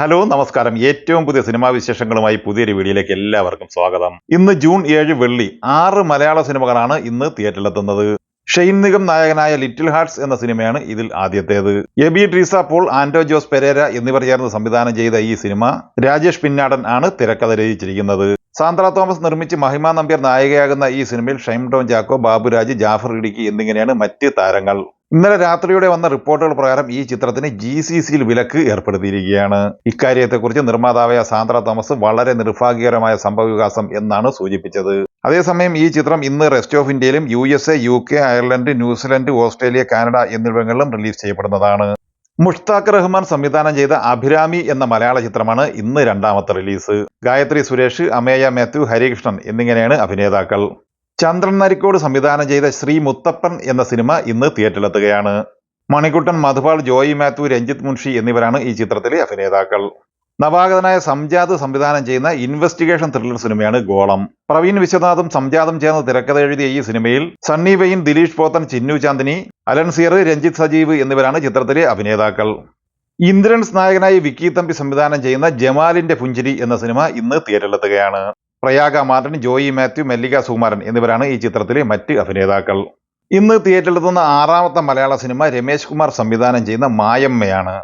Hello നമസ്കാരം. ഏറ്റവും പുതിയ സിനിമാ വിശേഷങ്ങളുമായി പുതിയൊരു വീഡിയോയിലേക്ക് എല്ലാവർക്കും സ്വാഗതം. ഇന്ന് ജൂൺ ഏഴ് വെള്ളി ആറ് മലയാള സിനിമകളാണ് ഇന്ന് തിയേറ്ററിലെത്തുന്നത്. ഷെയ്ൻ നിഗം നായകനായ ലിറ്റിൽ ഹാർട്സ് എന്ന സിനിമയാണ് ഇതിൽ ആദ്യത്തേത്. എബി ട്രീസ പോൾ ആന്റോ ജോസ് പെരേര എന്നിവർ ചേർന്ന് സംവിധാനം ചെയ്ത ഈ സിനിമ രാജേഷ് പിന്നാടൻ ആണ് തിരക്കഥ രചിച്ചിരിക്കുന്നത്. സാന്ദ്ര തോമസ് നിർമ്മിച്ച് മഹിമ നമ്പ്യർ നായികയാകുന്ന ഈ സിനിമയിൽ ഷൈം ടോം ജാക്കോ ബാബുരാജ് ജാഫർ ഇടുക്കി എന്നിങ്ങനെയാണ് മറ്റ് താരങ്ങൾ. ഇന്നലെ രാത്രിയോടെ വന്ന റിപ്പോർട്ടുകൾ പ്രകാരം ഈ ചിത്രത്തിന് ജി സി സിയിൽ വിലക്ക് ഏർപ്പെടുത്തിയിരിക്കുകയാണ്. ഇക്കാര്യത്തെക്കുറിച്ച് നിർമ്മാതാവായ സാന്ദ്ര തോമസ് വളരെ നിർഭാഗ്യകരമായ സംഭവവികാസം എന്നാണ് സൂചിപ്പിച്ചത്. അതേസമയം ഈ ചിത്രം ഇന്ന് റെസ്റ്റ് ഓഫ് ഇന്ത്യയിലും U S A U K Ireland New Zealand Australia Canada എന്നിവിടങ്ങളിലും റിലീസ് ചെയ്യപ്പെടുന്നതാണ്. മുഷ്താഖ് റഹ്മാൻ സംവിധാനം ചെയ്ത അഭിരാമി എന്ന മലയാള ചിത്രമാണ് ഇന്ന് രണ്ടാമത്തെ റിലീസ് ഗായത്രി സുരേഷ് അമേയ മാത്യു ഹരികൃഷ്ണൻ എന്നിങ്ങനെയാണ് അഭിനേതാക്കൾ. ചന്ദ്രൻ നരിക്കോട് സംവിധാനം ചെയ്ത ശ്രീ മുത്തപ്പൻ എന്ന സിനിമ ഇന്ന് തിയേറ്ററിലെത്തുകയാണ്. മണിക്കുട്ടൻ മധുപാൽ ജോയി മാത്യു രഞ്ജിത്ത് മുൻഷി എന്നിവരാണ് ഈ ചിത്രത്തിലെ അഭിനേതാക്കൾ. നവാഗതനായ സംജാത് സംവിധാനം ചെയ്യുന്ന ഇൻവെസ്റ്റിഗേഷൻ ത്രില്ലർ സിനിമയാണ് ഗോളം. പ്രവീൺ വിശ്വനാഥും സംജാതും ചേർന്ന് തിരക്കഥ എഴുതിയ ഈ സിനിമയിൽ സണ്ണി വെയിൻ ദിലീഷ് പോത്തൻ ചിന്നു ചാന്ദിനി അലൻ സിയർ രഞ്ജിത്ത് സജീവ് എന്നിവരാണ് ചിത്രത്തിലെ അഭിനേതാക്കൾ. ഇന്ദ്രൻസ് നായകനായി വിക്കി തമ്പി സംവിധാനം ചെയ്യുന്ന ജമാലിന്റെ പുഞ്ചിരി എന്ന സിനിമ ഇന്ന് തിയേറ്ററിലെത്തുകയാണ്. പ്രയാഗ മാർട്ടിൻ ജോയി മാത്യു മല്ലിക സുകുമാരൻ എന്നിവരാണ് ഈ ചിത്രത്തിലെ മറ്റ് അഭിനേതാക്കൾ. ഇന്ന് തിയേറ്ററിലെത്തുന്ന ആറാമത്തെ മലയാള സിനിമ രമേശ് കുമാർ സംവിധാനം ചെയ്യുന്ന മായമ്മയാണ്.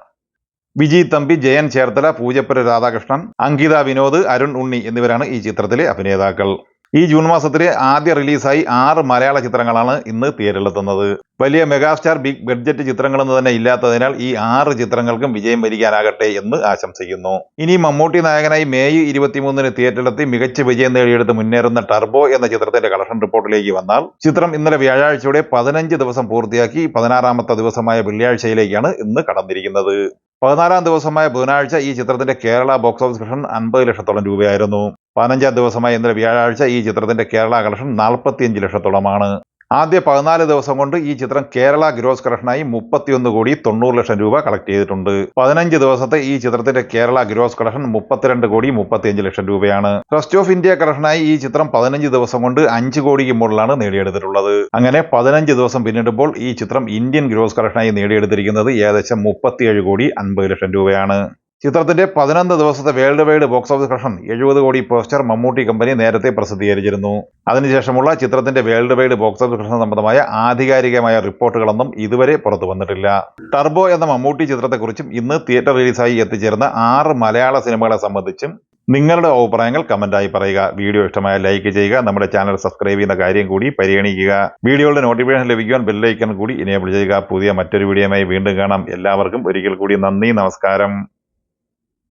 വിജി തമ്പി ജയൻ ചേർത്തല പൂജപ്പുര രാധാകൃഷ്ണൻ അങ്കിത വിനോദ് അരുൺ ഉണ്ണി എന്നിവരാണ് ഈ ചിത്രത്തിലെ അഭിനേതാക്കൾ. ഈ ജൂൺ മാസത്തിലെ ആദ്യ റിലീസായി ആറ് മലയാള ചിത്രങ്ങളാണ് ഇന്ന് തിയേറ്ററിലെത്തുന്നത്. വലിയ മെഗാസ്റ്റാർ ബിഗ് ബഡ്ജറ്റ് ചിത്രങ്ങളൊന്നും തന്നെ ഇല്ലാത്തതിനാൽ ഈ ആറ് ചിത്രങ്ങൾക്കും വിജയം വരിക്കാനാകട്ടെ എന്ന് ആശംസിക്കുന്നു. ഇനി മമ്മൂട്ടി നായകനായി മേയ് ഇരുപത്തിമൂന്നിന് തിയേറ്ററിലെത്തി മികച്ച വിജയം നേടിയെടുത്ത് മുന്നേറുന്ന ടർബോ എന്ന ചിത്രത്തിന്റെ കളക്ഷൻ റിപ്പോർട്ടിലേക്ക് വന്നാൽ ചിത്രം ഇന്നലെ വ്യാഴാഴ്ചയോടെ പതിനഞ്ച് ദിവസം പൂർത്തിയാക്കി പതിനാറാമത്തെ ദിവസമായ വെള്ളിയാഴ്ചയിലേക്കാണ് ഇന്ന് കടന്നിരിക്കുന്നത്. പതിനാലാം ദിവസമായ ബുധനാഴ്ച ഈ ചിത്രത്തിന്റെ കേരള ബോക്സ് ഓഫീസ് കളക്ഷൻ അൻപത് ലക്ഷത്തോളം രൂപയായിരുന്നു. പതിനഞ്ചാം ദിവസമായ ഇന്നലെ വ്യാഴാഴ്ച ഈ ചിത്രത്തിന്റെ കേരള കളക്ഷൻ നാൽപ്പത്തിയഞ്ച് ലക്ഷത്തോളമാണ്. ആദ്യ പതിനാല് ദിവസം കൊണ്ട് ഈ ചിത്രം കേരള ഗ്രോസ് കളക്ഷനായി മുപ്പത്തിയൊന്ന് കോടി തൊണ്ണൂറ് ലക്ഷം രൂപ കളക്ട് ചെയ്തിട്ടുണ്ട്. പതിനഞ്ച് ദിവസത്തെ ഈ ചിത്രത്തിന്റെ കേരള ഗ്രോസ് കളക്ഷൻ മുപ്പത്തിരണ്ട് കോടി മുപ്പത്തിയഞ്ച് ലക്ഷം രൂപയാണ്. ട്രസ്റ്റ് ഓഫ് ഇന്ത്യ കളക്ഷനായി ഈ ചിത്രം പതിനഞ്ച് ദിവസം കൊണ്ട് അഞ്ച് കോടിക്ക് മുകളിലാണ് നേടിയെടുത്തിട്ടുള്ളത്. അങ്ങനെ പതിനഞ്ച് ദിവസം പിന്നിടുമ്പോൾ ഈ ചിത്രം ഇന്ത്യൻ ഗ്രോസ് കളക്ഷനായി നേടിയെടുത്തിരിക്കുന്നത് ഏകദേശം മുപ്പത്തിയേഴ് കോടി അൻപത് ലക്ഷം രൂപയാണ്. ചിത്രത്തിന്റെ പതിനൊന്ന് ദിവസത്തെ world wide box office collection എഴുപത് കോടി പോസ്റ്റർ മമ്മൂട്ടി കമ്പനി നേരത്തെ പ്രസിദ്ധീകരിച്ചിരുന്നു. അതിനുശേഷമുള്ള ചിത്രത്തിന്റെ world wide box office collection സംബന്ധമായ ആധികാരികമായ റിപ്പോർട്ടുകളൊന്നും ഇതുവരെ പുറത്തു വന്നിട്ടില്ല. ടർബോ എന്ന മമ്മൂട്ടി ചിത്രത്തെക്കുറിച്ചും ഇന്ന് തിയേറ്റർ റിലീസായി എത്തിച്ചേർന്ന ആറ് മലയാള സിനിമകളെ സംബന്ധിച്ചും നിങ്ങളുടെ അഭിപ്രായങ്ങൾ കമന്റായി പറയുക. വീഡിയോ ഇഷ്ടമായ ലൈക്ക് ചെയ്യുക നമ്മുടെ ചാനൽ സബ്സ്ക്രൈബ് ചെയ്യുന്ന കാര്യം കൂടി പരിഗണിക്കുക. വീഡിയോയുടെ നോട്ടിഫിക്കേഷൻ ലഭിക്കുവാൻ ബെല്ലൈക്കൺ കൂടി ഇനേബിൾ ചെയ്യുക. പുതിയ മറ്റൊരു വീഡിയോയുമായി വീണ്ടും കാണാം. എല്ലാവർക്കും ഒരിക്കൽ കൂടി നന്ദി നമസ്കാരം.